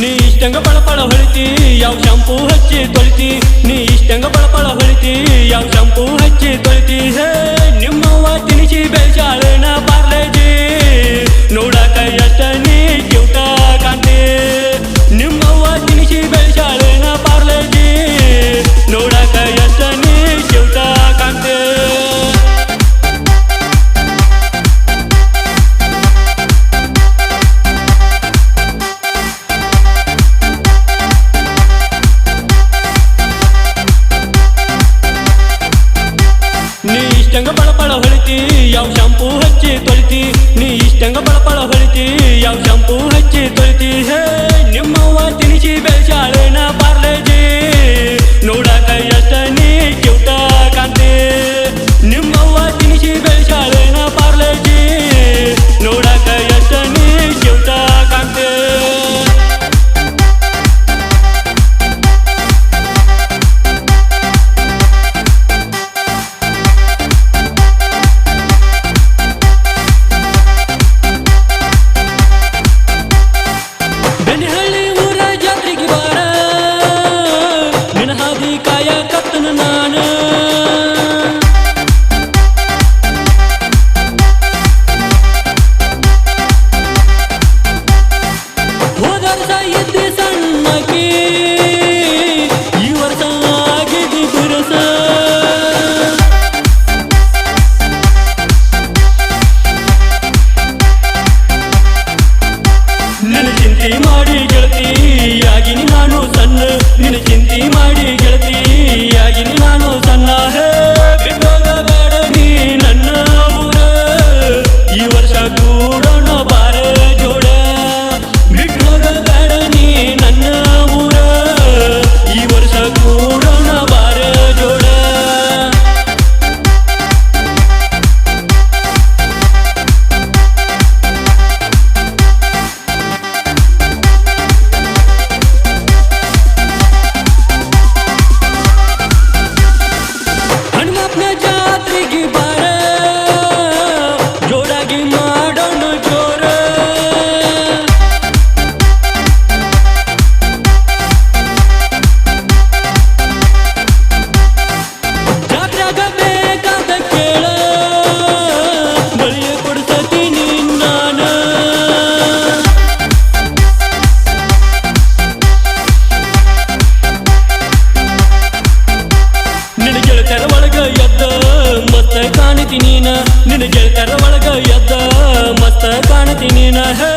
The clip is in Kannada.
ನೀ ಇಷ್ಟಂಗ ಪಳಪಳ ಹೊಳಿತಿ, ಯಾವ ಶಾಂಪೂ ಹಚ್ಚಿ ತೊಳಿತಿ? ನೀ ಇಷ್ಟಂಗ ಪಳಪಳ ಹೊಳಿತಿ, ಯಾವ ಶಾಂಪೂ ಹಚ್ಚಿ ತೊಳಿತಿ? बेटी है ಚಿಂತಿ ಮಾಡಿ ಗೆಳತಿಯಾಗಿ ನಾನು ಸಣ್ಣ ಹೇ ನಿನ್ನ ಗೆಳತರ ಒಳಗ ಎದ್ದ ಮತ್ತ ಕಾಣತಿ ನೀನ. ಹೇ